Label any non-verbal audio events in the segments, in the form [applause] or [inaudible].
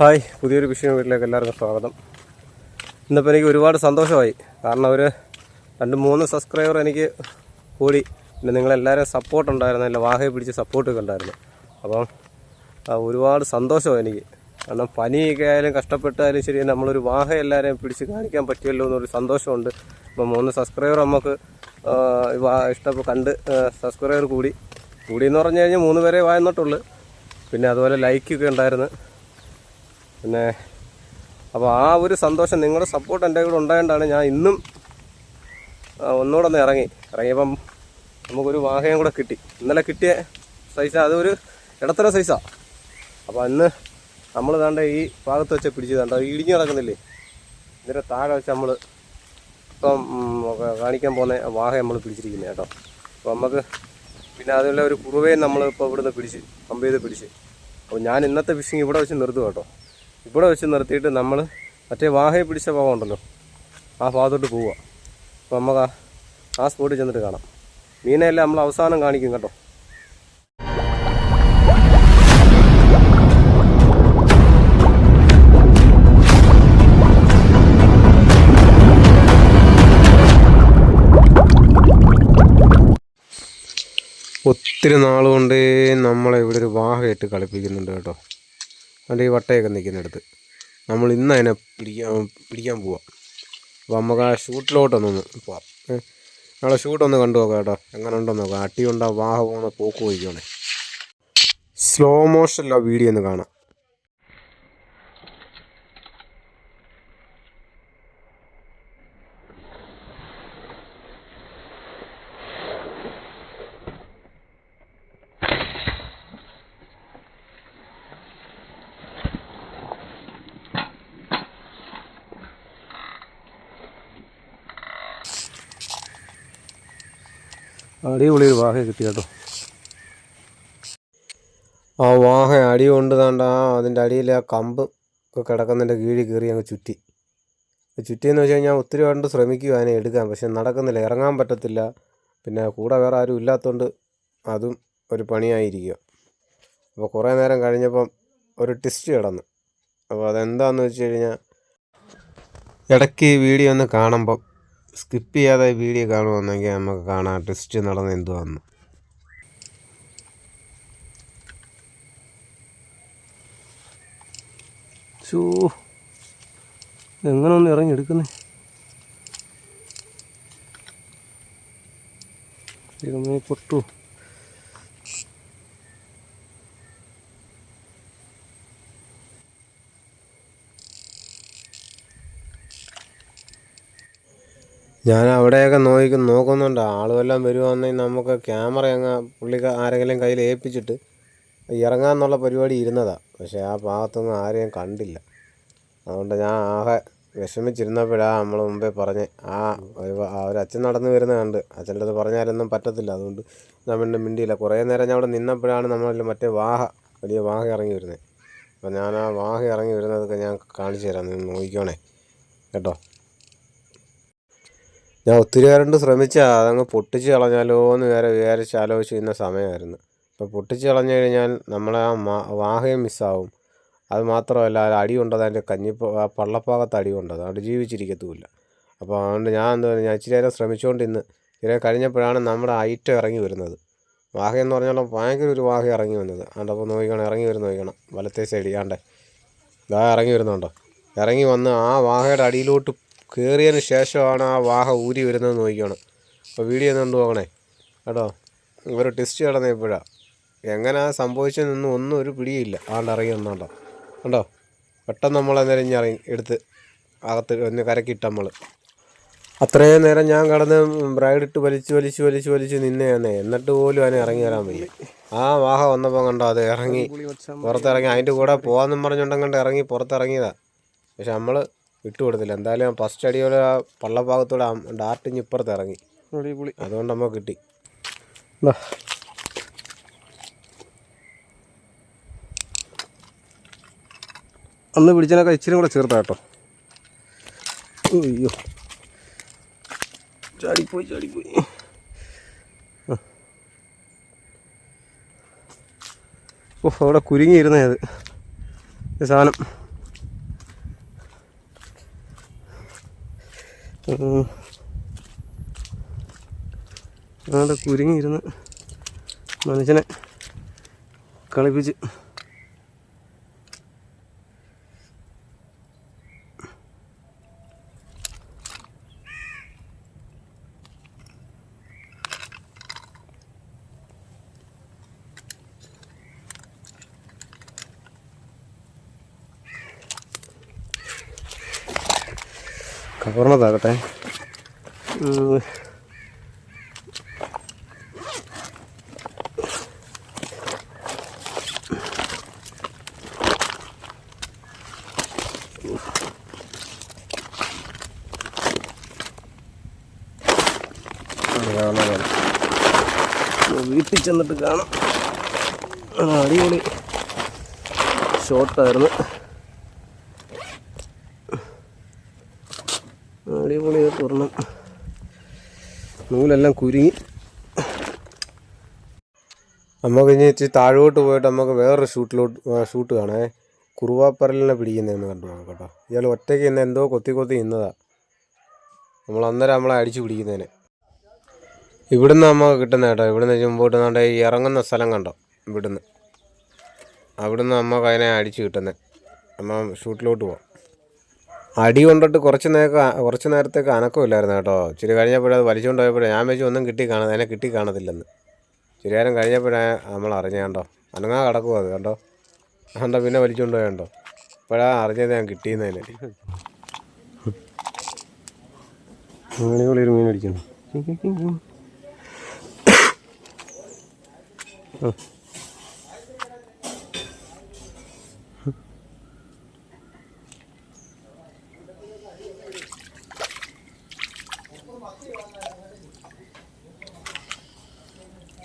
Hi പുതിയൊരു വിഷയം വീട്ടിലേക്ക് എല്ലാവർക്കും സ്വാഗതം. ഇന്നിപ്പോൾ എനിക്ക് ഒരുപാട് സന്തോഷമായി. കാരണം ഒരു രണ്ട് മൂന്ന് സബ്സ്ക്രൈബർ എനിക്ക് കൂടി. പിന്നെ നിങ്ങളെല്ലാവരും സപ്പോർട്ട് ഉണ്ടായിരുന്നു. അല്ല വാഹയെ പിടിച്ച് സപ്പോർട്ടൊക്കെ ഉണ്ടായിരുന്നു. അപ്പം ഒരുപാട് സന്തോഷമായി എനിക്ക്. കാരണം പനിയൊക്കെ ആയാലും കഷ്ടപ്പെട്ടാലും ശരി നമ്മളൊരു വാഹ എല്ലാവരെയും പിടിച്ച് കാണിക്കാൻ പറ്റിയല്ലോ എന്നൊരു സന്തോഷമുണ്ട്. അപ്പം മൂന്ന് സബ്സ്ക്രൈബർ നമുക്ക് ഇഷ്ടപ്പെട്ട് കണ്ട് സബ്സ്ക്രൈബർ കൂടി കൂടി. എന്ന് പറഞ്ഞു കഴിഞ്ഞാൽ മൂന്ന് പേരെ വായന്നിട്ടുള്ളൂ പിന്നെ അതുപോലെ ലൈക്കൊക്കെ ഉണ്ടായിരുന്നു. പിന്നെ അപ്പോൾ ആ ഒരു സന്തോഷം നിങ്ങളുടെ സപ്പോർട്ട് എന്റെ കൂടെ ഉണ്ടായതുകൊണ്ടാണ് ഞാൻ ഇന്നും ഒന്നുകൂടെ ഒന്ന് ഇറങ്ങി. ഇറങ്ങിയപ്പം നമുക്കൊരു വാഹയും കൂടെ കിട്ടി. ഇന്നലെ കിട്ടിയ സൈസ അതൊരു ഇടത്തര സൈസാണ് അപ്പോൾ അന്ന് നമ്മൾ താണ്ട ഈ ഭാഗത്ത് വെച്ച് പിടിച്ച് താണ്ട ഇടിഞ്ഞു കിടക്കുന്നില്ലേ ഇതിന്റെ താഴെ വെച്ച് നമ്മൾ ഇപ്പം കാണിക്കാൻ പോകുന്ന വാഹ നമ്മൾ പിടിച്ചിരിക്കുന്നത് കേട്ടോ. അപ്പോൾ നമുക്ക് പിന്നെ അതിലുള്ള ഒരു കുറുവയും നമ്മൾ ഇപ്പോൾ ഇവിടുന്ന് പിടിച്ച് പമ്പ് ചെയ്ത് പിടിച്ച്. അപ്പോൾ ഞാൻ ഇന്നത്തെ ഫിഷിങ് ഇവിടെ വെച്ച് നിർത്തും കേട്ടോ. ഇവിടെ വെച്ച് നിർത്തിയിട്ട് നമ്മൾ മറ്റേ വാഹയെ പിടിച്ച ഭാഗം ഉണ്ടല്ലോ. ആ ഭാഗത്തോട്ട് പോവുക. അപ്പോൾ നമുക്ക് ആ- സ്പോട്ടിൽ ചെന്നിട്ട് കാണാം. മീനെല്ലാം നമ്മൾ അവസാനം കാണിക്കും കേട്ടോ. ഒത്തിരി നാളുകൊണ്ട് നമ്മളെ ഇവിടെ ഒരു വാഹയിട്ട് കളിപ്പിക്കുന്നുണ്ട് കേട്ടോ. അതിന്റെ ഈ വട്ടയൊക്കെ നിൽക്കുന്നിടത്ത്. നമ്മൾ ഇന്ന് അതിനെ പിടിക്കാൻ പിടിക്കാൻ പോവാം. അപ്പോൾ നമുക്ക് ആ ഷൂട്ടിലോട്ടൊന്ന് പോവാം. നിങ്ങളെ ഷൂട്ടൊന്ന് കണ്ടു നോക്കാം കേട്ടോ. എങ്ങനെ ഉണ്ടെന്ന് നോക്കാം. അട്ടി കൊണ്ട് വാഹ പോകുന്ന പോക്ക് പോയിക്കോണേ സ്ലോ മോഷനിലാണ് വീഡിയോ ഒന്ന് കാണാം. അടിപൊളി ഒരു വാഹ കിട്ടി കേട്ടോ. ആ വാഹ അടി കൊണ്ട് താണ്ട അതിന്റെ അടിയിൽ ആ കമ്പ് കിടക്കുന്നതിന്റെ കീഴിൽ കയറി അങ്ങ് ചുറ്റി. ചുറ്റിയെന്ന് വെച്ച് കഴിഞ്ഞാൽ ഒത്തിരി കണ്ട് ശ്രമിക്കുക അതിനെ എടുക്കാൻ പക്ഷെ നടക്കുന്നില്ല ഇറങ്ങാൻ പറ്റത്തില്ല. പിന്നെ കൂടെ വേറെ ആരും ഇല്ലാത്തതുകൊണ്ട് അതും ഒരു പണിയായിരിക്കുക. അപ്പോൾ കുറേ നേരം കഴിഞ്ഞപ്പം ഒരു ട്വിസ്റ്റ് കിടന്നു. അപ്പോൾ അതെന്താണെന്ന് വെച്ച് കഴിഞ്ഞാൽ ഇടയ്ക്ക് വീഡിയോ ഒന്ന് കാണുമ്പം സ്കിപ്പ് ചെയ്യാതെ വീഡിയോ കാണുമെന്നെങ്കിൽ നമുക്ക് കാണാം. ടെസ്റ്റ് നടന്ന് എന്തുവാന്ന്. ഷൂ എങ്ങനെ ഒന്ന് ഇറങ്ങി എടുക്കുന്നേ ദൈവമേ പൊട്ടു. ഞാൻ അവിടെയൊക്കെ നോക്കി നോക്കുന്നുണ്ട്. ആളുമെല്ലാം വരുവാണെങ്കിൽ നമുക്ക് ക്യാമറ അങ്ങ് പുള്ളിക്ക് ആരെങ്കിലും കയ്യിൽ ഏൽപ്പിച്ചിട്ട് ഇറങ്ങാമെന്നുള്ള പരിപാടി ഇരുന്നതാണ് പക്ഷേ ആ ഭാഗത്തൊന്നും ആരെയും കണ്ടില്ല. അതുകൊണ്ട് ഞാൻ ആകെ വിഷമിച്ചിരുന്നപ്പോഴാണ് നമ്മൾ മുമ്പേ പറഞ്ഞ് ആ ഒരു അച്ഛൻ നടന്നു വരുന്ന കണ്ട്. അച്ഛന്റെ അടുത്ത് പറഞ്ഞാലൊന്നും പറ്റത്തില്ല. അതുകൊണ്ട് ഞാൻ പിന്നെ മിണ്ടിയില്ല. കുറേ നേരം ഞാൻ അവിടെ നിന്നപ്പോഴാണ് നമ്മളിൽ മറ്റേ വാഹ വലിയ വാഹ ഇറങ്ങി വരുന്നത്. അപ്പോൾ ഞാൻ ആ വാഹ ഇറങ്ങി വരുന്നതൊക്കെ ഞാൻ കാണിച്ചു തരാം. നോക്കിക്കോണേ. കേട്ടോ? ഞാൻ ഒത്തിരി നേരം ശ്രമിച്ച അതങ്ങ് പൊട്ടിച്ച് കളഞ്ഞാലോ എന്ന് വേറെ വിചാരിച്ച് ആലോചിച്ചിരുന്ന സമയമായിരുന്നു അപ്പോൾ പൊട്ടിച്ച് കളഞ്ഞു കഴിഞ്ഞാൽ നമ്മളെ ആ വാഹയും മിസ്സാവും. അത് മാത്രമല്ല അടി കൊണ്ടത് അതിന്റെ കഞ്ഞി ആ പള്ളപ്പാകത്ത് അടി കൊണ്ടത് അതുകൊണ്ട് ജീവിച്ചിരിക്കത്തുമില്ല. അപ്പോൾ അതുകൊണ്ട് ഞാൻ എന്താ പറയുക ഞാൻ ഇച്ചിരി നേരം ശ്രമിച്ചുകൊണ്ട് ഇന്ന് ഇച്ചിരി കഴിഞ്ഞപ്പോഴാണ് നമ്മുടെ ഐറ്റം ഇറങ്ങി വരുന്നത്. വാഹ എന്ന് പറഞ്ഞാൽ ഭയങ്കര ഒരു വാഹ ഇറങ്ങി വന്നത്. അതുകൊണ്ട് അപ്പോൾ നോക്കണം ഇറങ്ങി വരുന്ന നോക്കണം വലത്തെ സൈഡ് ആണ്ടേ. ഇതാ ഇറങ്ങി വരുന്നുണ്ടോ? ഇറങ്ങി വന്ന് ആ വാഹയുടെ അടിയിലോട്ട് കയറിയതിന് ശേഷമാണ് ആ വാഹ ഊരി വരുന്നത് നോക്കിക്കണം. അപ്പോൾ വീഡിയോ ഒന്ന് പോകണേ. നോക്കണേ കേട്ടോ? ഒരു ടെസ്റ്റ് നടന്ന ഇപ്പോഴാണ് എങ്ങനെയാ സംഭവിച്ചതെന്നൊന്നും ഒന്നും ഒരു പിടിയില്ല. ആണ്ട് ഇറങ്ങി കേട്ടോ കണ്ടോ? പെട്ടെന്ന് നമ്മൾ അന്നേരം ഇഞ്ഞ് ഇറങ്ങി എടുത്ത് അകത്ത് ഒന്ന് കരക്കിട്ട് നമ്മൾ അത്രയും നേരം ഞാൻ കടന്ന് ബ്രൈഡ് ഇട്ട് വലിച്ച് വലിച്ച് വലിച്ച് വലിച്ച് നിന്നേന്നെ. എന്നിട്ട് പോലും അതിനെ ഇറങ്ങി വരാൻ വയ്യ. ആ വാഹ വന്നപ്പോൾ കണ്ടോ? അത് ഇറങ്ങി പുറത്തിറങ്ങി. അതിന്റെ കൂടെ പോകാമെന്നും പറഞ്ഞുണ്ടെങ്കിൽ ഇറങ്ങി പുറത്തിറങ്ങിയതാ. പക്ഷെ നമ്മൾ വിട്ടുകൊടുത്തില്ല. എന്തായാലും ഫസ്റ്റ് അടിയോടെ ആ പള്ളഭാഗത്തോടെ ഡാർട്ടിഞ്ഞ് ഇപ്പുറത്ത് ഇറങ്ങി. അതുകൊണ്ട് നമുക്ക് കിട്ടി. അന്ന് പിടിച്ചതിനൊക്കെ ഇച്ചിരി കൂടെ ചേർത്താ കേട്ടോ അയ്യോ. ചാടിപ്പോയി ചാടിപ്പോയി. ഓ അവിടെ കുരുങ്ങിയിരുന്നേ അത്. സാധനം. അവിടെ കുരുങ്ങിയിരുന്ന് മനുഷ്യനെ കളിപ്പിച്ച്. ഒന്ന് വീട്ടിൽ ചെന്നിട്ട് കാണാം. അടിപൊളി. ഷോട്ടായിരുന്നു അടിപൊളിയായിട്ട് ഒരെണ്ണം നൂലെല്ലാം കുരുങ്ങി. നമുക്ക് ഇനി ഇച്ചിരി താഴോട്ട് പോയിട്ട് നമുക്ക് വേറൊരു ഷൂട്ടിലോട്ട് ഷൂട്ട് കാണേ. കുറുവാപ്പരലിനെ പിടിക്കുന്നതെന്ന് കണ്ടു നോക്കാം കേട്ടോ. ഇയാൾ ഒറ്റയ്ക്ക് ഇന്ന് എന്തോ കൊത്തി കൊത്തി ഇന്നതാ. നമ്മൾ അന്നേരം നമ്മളെ അടിച്ചു പിടിക്കുന്നതിന്. ഇവിടുന്ന് നമുക്ക് കിട്ടുന്ന കേട്ടോ. ഇവിടുന്ന് മുമ്പോട്ട് നാണ്ട ഈ ഇറങ്ങുന്ന സ്ഥലം കണ്ടോ? ഇവിടുന്ന്. അവിടുന്ന് നമുക്ക് അതിനെ അടിച്ചു കിട്ടുന്നത് നമ്മൾ ഷൂട്ടിലോട്ട് പോവാം. അടി കൊണ്ടിട്ട് കുറച്ച് നേരം കുറച്ച് നേരത്തേക്ക് അനക്കമില്ലായിരുന്നു കേട്ടോ. ഇച്ചിരി കഴിഞ്ഞപ്പോഴത് വലിച്ചുകൊണ്ട് പോയപ്പോഴേ ഞാൻ വെച്ച് ഒന്നും കിട്ടി കാണാൻ അതിനെ കിട്ടി കാണത്തില്ലെന്ന്. ഇച്ചിരി നേരം കഴിഞ്ഞപ്പോഴേ നമ്മൾ അറിഞ്ഞ കണ്ടോ? അനങ്ങാ കിടക്കുമോ അത് കണ്ടോ? കണ്ടോ പിന്നെ വലിച്ചുകൊണ്ട് പോയണ്ടോ ഇപ്പോഴാണ് അറിഞ്ഞത് ഞാൻ കിട്ടിയെന്നതിന് ഒരു മീൻ അടിക്കുന്നു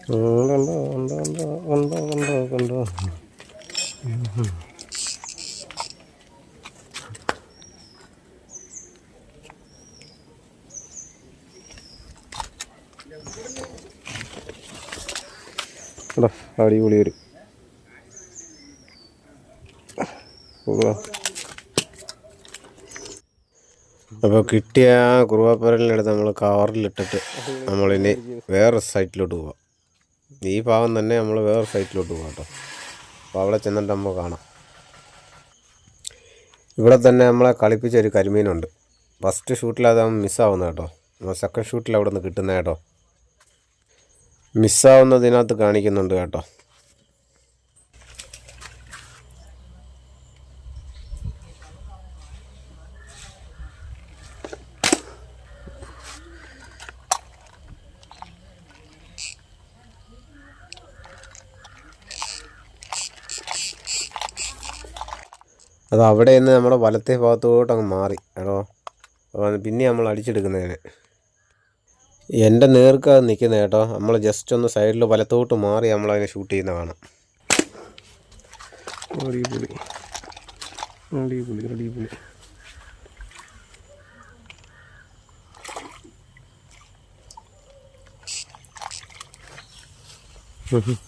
ഉണ്ടോ ഉണ്ടോ ഉണ്ടോ ഉണ്ടോ ഉണ്ടോ ഉണ്ടോ എടാ അടിപൊളി വരും അപ്പോൾ കിട്ടിയ ആ കുറുവാപ്പരലിനടുത്ത് നമ്മൾ കവറിലിട്ടിട്ട് നമ്മളിനി വേറെ സൈറ്റിലോട്ട് പോവാം. ഈ ഭാഗം തന്നെ നമ്മൾ വേറെ സൈറ്റിലോട്ട് പോകാം കേട്ടോ. അപ്പോൾ അവിടെ ചെന്നിട്ട് നമ്മൾ കാണാം. ഇവിടെ തന്നെ നമ്മളെ കളിപ്പിച്ച ഒരു കരിമീനുണ്ട്. ഫസ്റ്റ് ഷൂട്ടിൽ അത് മിസ്സാവുന്നത് കേട്ടോ. സെക്കൻഡ് ഷൂട്ടിൽ അവിടെ നിന്ന് കിട്ടുന്ന കേട്ടോ. മിസ്സാവുന്നതിനകത്ത് കാണിക്കുന്നുണ്ട് കേട്ടോ. അത് അവിടെ നിന്ന് നമ്മുടെ വലത്തെ ഭാഗത്തോട്ട് അങ്ങ് മാറി. കേട്ടോ അപ്പോൾ പിന്നെ നമ്മൾ അടിച്ചെടുക്കുന്നതിന്. എന്റെ നേർക്ക് അത് നിൽക്കുന്ന കേട്ടോ. നമ്മൾ ജസ്റ്റ് ഒന്ന് സൈഡിൽ വലത്തോട്ട് മാറി നമ്മളതിനെ ഷൂട്ട് ചെയ്യുന്ന കാണാം. അടിപൊളി. അടിപൊളി അടിപൊളി. [laughs]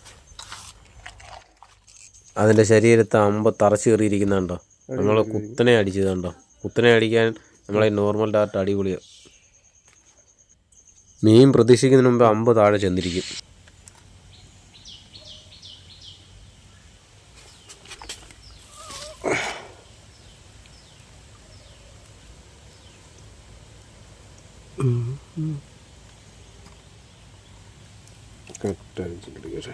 അതിന്റെ ശരീരത്തെ അമ്പ് തറച്ചു കയറിയിരിക്കുന്നുണ്ടോ? നമ്മൾ കുത്തനെ അടിച്ചത് കണ്ടോ? കുത്തനെ അടിക്കാൻ നമ്മളെ നോർമൽ ഡാർട്ട് അടിപൊളിയാണ് മീൻ പ്രതീക്ഷിക്കുന്നതിന് മുമ്പ് അമ്പ് താഴെ ചെന്നിരിക്കും. കറക്റ്റ്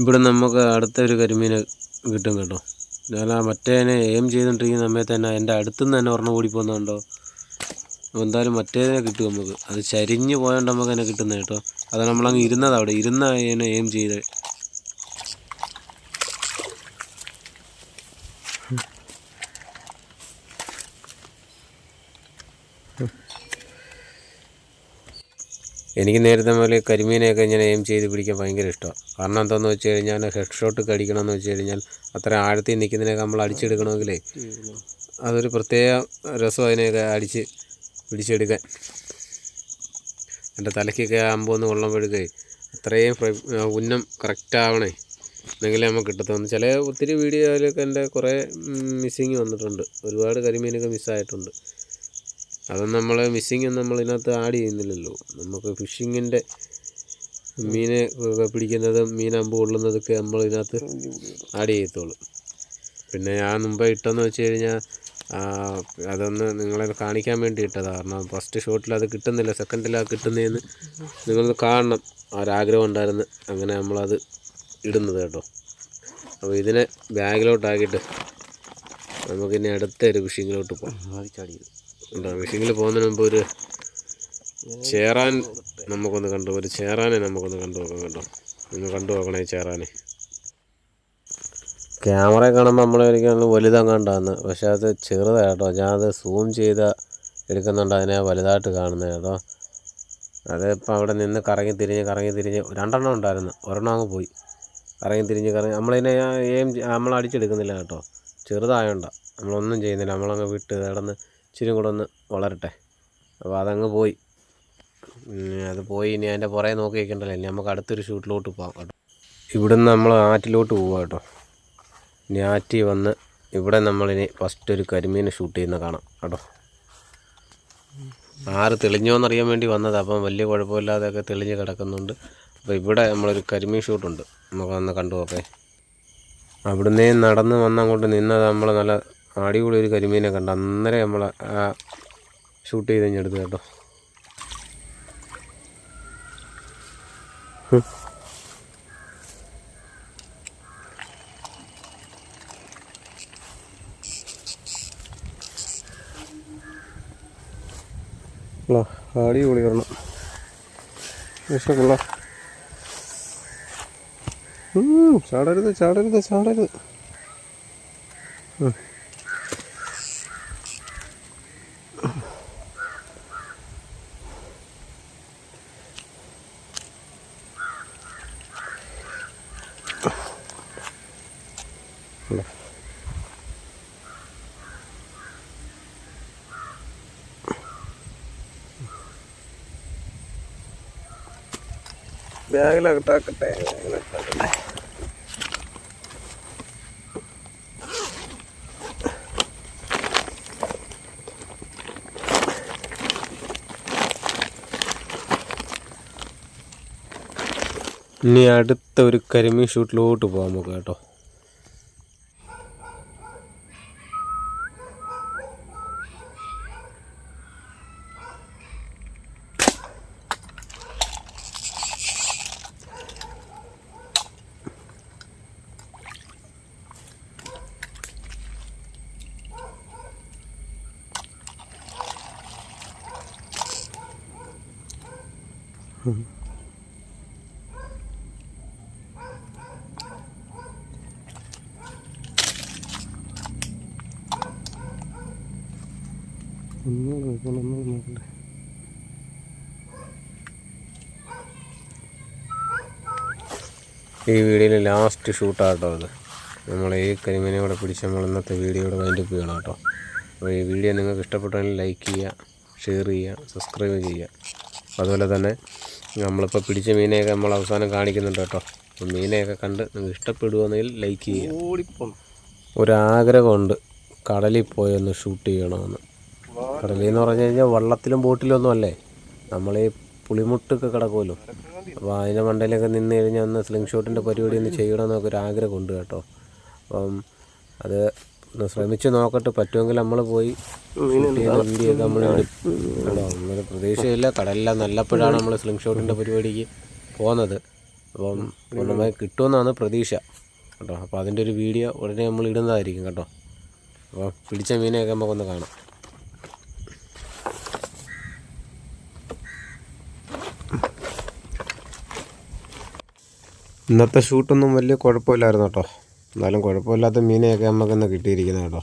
ഇവിടെ നമുക്ക് അടുത്തൊരു കരിമീന് കിട്ടും കേട്ടോ. ഞാൻ ആ മറ്റേനെ എയിം ചെയ്തുകൊണ്ടിരിക്കുന്ന സമയത്ത് തന്നെ എന്റെ അടുത്തുനിന്ന് തന്നെ ഒരെണ്ണം ഓടിപ്പോകുന്നുണ്ടോ പോകുന്നുണ്ടോ എന്തായാലും മറ്റേതിനെ കിട്ടും നമുക്ക്. അത് ചരിഞ്ഞ് പോയോണ്ട് നമുക്ക് അതിനെ കിട്ടുന്നത് കേട്ടോ. അത് നമ്മളങ്ങ് ഇരുന്നത് അവിടെ. ഇരുന്ന അതിനെ എയിം ചെയ്ത് എനിക്ക് നേരത്തെ മുതൽ കരിമീനെയൊക്കെ ഇങ്ങനെ എയിം ചെയ്ത് പിടിക്കാൻ ഭയങ്കര ഇഷ്ടമാണ് കാരണം എന്താണെന്ന് വെച്ച് കഴിഞ്ഞാൽ ഹെഡ് ഷോട്ട് കടിക്കണമെന്ന് വെച്ച് കഴിഞ്ഞാൽ അത്ര ആഴത്തിൽ നിൽക്കുന്നതിനൊക്കെ നമ്മൾ അടിച്ചെടുക്കണമെങ്കിലേ അതൊരു പ്രത്യേക രസം അതിനെയൊക്കെ അടിച്ച് പിടിച്ചെടുക്കാൻ. എന്റെ തലയ്ക്കൊക്കെ അമ്പൊന്ന് കൊള്ളുമ്പോഴേക്കേ അത്രയും ഉന്നം കറക്റ്റ് ആവണേ എന്നെങ്കിലേ നമുക്ക് കിട്ടത്തുള്ളൂ. ചില ഒത്തിരി വീഡിയോയിലൊക്കെ എന്റെ കുറേ മിസ്സിങ് വന്നിട്ടുണ്ട്. ഒരുപാട് കരിമീനൊക്കെ മിസ്സായിട്ടുണ്ട് അതൊന്നും നമ്മൾ ഒന്നും നമ്മൾ ഇതിനകത്ത് ആഡ് ചെയ്യുന്നില്ലല്ലോ. നമുക്ക് ഫിഷിങ്ങിന്റെ മീനെ പിടിക്കുന്നതും മീൻ അമ്പ് കൊള്ളുന്നതൊക്കെ നമ്മൾ ഇതിനകത്ത് ആഡ് ചെയ്യത്തുള്ളൂ. പിന്നെ ഞാൻ മുമ്പേ ഇട്ടെന്ന് വെച്ച് കഴിഞ്ഞാൽ അതൊന്ന് നിങ്ങളെ കാണിക്കാൻ വേണ്ടി ഇട്ടതാണ് കാരണം ഫസ്റ്റ് ഷോട്ടിൽ അത് കിട്ടുന്നില്ല. സെക്കൻഡിൽ അത് കിട്ടുന്നതെന്ന് നിങ്ങളൊന്ന് കാണണം. ഒരാഗ്രഹം ഉണ്ടായിരുന്നു. അങ്ങനെ നമ്മളത് ഇടുന്നത് കേട്ടോ. അപ്പോൾ ഇതിനെ ബാഗിലോട്ടാക്കിയിട്ട് നമുക്കിനി അടുത്ത ഒരു ഫിഷിങ്ങിലോട്ട് പോകാം ഉണ്ടോ ഫിഷിങ്ങിൽ പോകുന്നതിന് മുമ്പ് ഒരു ചേറാൻ നമുക്കൊന്ന് കണ്ടു ഒരു ചേറാനെ നമുക്കൊന്ന് കണ്ടു നോക്കാം കേട്ടോ. ഒന്ന് കണ്ടു നോക്കണേ ഈ ചേറാനെ. ക്യാമറ കാണുമ്പോൾ നമ്മൾ ഒരിക്കലും വലുതങ്ങാണ്ടാന്ന്. പക്ഷെ അത് ചെറുതാണ് കേട്ടോ. ഞാൻ അത് സൂം ചെയ്ത എടുക്കുന്നുണ്ട് അതിനെ വലുതായിട്ട് കാണുന്നത് കേട്ടോ. അതിപ്പോൾ അവിടെ നിന്ന് കറങ്ങി തിരിഞ്ഞ് കറങ്ങി തിരിഞ്ഞ് രണ്ടെണ്ണം ഉണ്ടായിരുന്നു. ഒരെണ്ണം അങ്ങ് പോയി. കറങ്ങി തിരിഞ്ഞ് കറങ്ങി. നമ്മളതിനെ ഏം നമ്മൾ അടിച്ചെടുക്കുന്നില്ല കേട്ടോ. ചെറുതായോണ്ട. നമ്മളൊന്നും ചെയ്യുന്നില്ല. നമ്മളങ്ങ് വിട്ട് കിടന്ന് ഇച്ചിരി കൂടെ ഒന്ന് വളരട്ടെ. അപ്പോൾ അതങ്ങ് പോയി. അത് പോയി ഇനി അതിന്റെ പുറകെ നോക്കി വയ്ക്കണ്ടല്ലോ ഇനി നമുക്ക് അടുത്തൊരു ഷൂട്ടിലോട്ട് പോകാം കേട്ടോ. ഇവിടുന്ന് നമ്മൾ ആറ്റിലോട്ട് പോവാം കേട്ടോ. ഇനി ആറ്റി വന്ന് ഇവിടെ നമ്മളിനി ഫസ്റ്റ് ഒരു കരിമീനെ ഷൂട്ട് ചെയ്യുന്ന കാണാം കേട്ടോ. ആറ് തെളിഞ്ഞോന്നറിയാൻ വേണ്ടി വന്നത്. അപ്പം വലിയ കുഴപ്പമില്ലാതെയൊക്കെ തെളിഞ്ഞ് കിടക്കുന്നുണ്ട്. അപ്പോൾ ഇവിടെ നമ്മളൊരു കരിമീൻ ഷൂട്ടുണ്ട് നമുക്ക് വന്ന് കണ്ടു നോക്കേ. അവിടുന്ന് നടന്ന് വന്ന് അങ്ങോട്ട് നിന്നത് നമ്മൾ നല്ല അടിപൊളി ഒരു കരിമീനെ കണ്ട് അന്നേരം നമ്മൾ ഷൂട്ട് ചെയ്ത് കഴിഞ്ഞെടുത്ത് കേട്ടോ. അടിപൊളി വരണം വിഷമുള്ള ചാടരുത് ചാടരുത് ചാടരുത്. ബാഗിലകട്ടാക്കട്ടെ ഇനി അടുത്ത ഒരു കരിമീൻ ഷൂട്ടിലോട്ട് പോകാം നമുക്ക് കേട്ടോ. ഒന്നും നോക്കണം ഒന്നും നോക്കണ്ടേ ഈ വീഡിയോയിൽ ലാസ്റ്റ് ഷൂട്ടാട്ടോ അത് നമ്മൾ ഈ കരിമീനെ കൂടെ പിടിച്ച് നമ്മൾ ഇന്നത്തെ വീഡിയോയുടെ വൈൻഡപ്പ് ചെയ്യണം കേട്ടോ. അപ്പോൾ ഈ വീഡിയോ നിങ്ങൾക്ക് ഇഷ്ടപ്പെട്ടെങ്കിൽ ലൈക്ക് ചെയ്യുക ഷെയർ ചെയ്യുക സബ്സ്ക്രൈബ് ചെയ്യുക. അതുപോലെ തന്നെ നമ്മളിപ്പോൾ പിടിച്ച മീനെയൊക്കെ നമ്മൾ അവസാനം കാണിക്കുന്നുണ്ട് കേട്ടോ. അപ്പോൾ മീനെയൊക്കെ കണ്ട് നിങ്ങൾക്ക് ഇഷ്ടപ്പെടുകയാണെങ്കിൽ ലൈക്ക് ചെയ്യുക. ഒരാഗ്രഹമുണ്ട് കടലിൽ പോയി ഒന്ന് ഷൂട്ട് ചെയ്യണമെന്ന്. കടലിൽ എന്ന് പറഞ്ഞു കഴിഞ്ഞാൽ വള്ളത്തിലും ബോട്ടിലും ഒന്നും അല്ലേ? നമ്മൾ ഈ പുളിമുട്ടൊക്കെ കിടക്കുമല്ലോ. അപ്പോൾ അതിന്റെ മണ്ടയിലൊക്കെ നിന്ന് കഴിഞ്ഞാൽ ഒന്ന് സ്ലിംഗ് ഷോട്ടിന്റെ പരിപാടി ഒന്ന് ചെയ്യണമെന്നൊക്കെ ഒരു ആഗ്രഹമുണ്ട് കേട്ടോ. അപ്പം അത് ഒന്ന് നോക്കട്ട് നോക്കട്ടെ പറ്റുമെങ്കിൽ നമ്മൾ പോയി വീഡിയോ നമ്മൾ ഇടും കേട്ടോ അങ്ങനെ പ്രതീക്ഷയില്ല കടലെല്ലാം നല്ലപ്പോഴാണ് നമ്മൾ സ്ലിംഗ് ഷോട്ടിന്റെ പരിപാടിക്ക് പോകുന്നത് അപ്പം പൂർണമായി കിട്ടുമെന്നാണ് പ്രതീക്ഷ കേട്ടോ. അപ്പോൾ അതിന്റെ ഒരു വീഡിയോ ഉടനെ നമ്മൾ ഇടുന്നതായിരിക്കും കേട്ടോ. അപ്പോൾ പിടിച്ച മീനെയൊക്കെ നമുക്കൊന്ന് കാണാം. ഇന്നത്തെ ഷൂട്ടൊന്നും വലിയ കുഴപ്പമില്ലായിരുന്നു കേട്ടോ. എന്നാലും കുഴപ്പമില്ലാത്ത മീനെയൊക്കെ നമുക്കിന്ന് കിട്ടിയിരിക്കുന്നത് കേട്ടോ.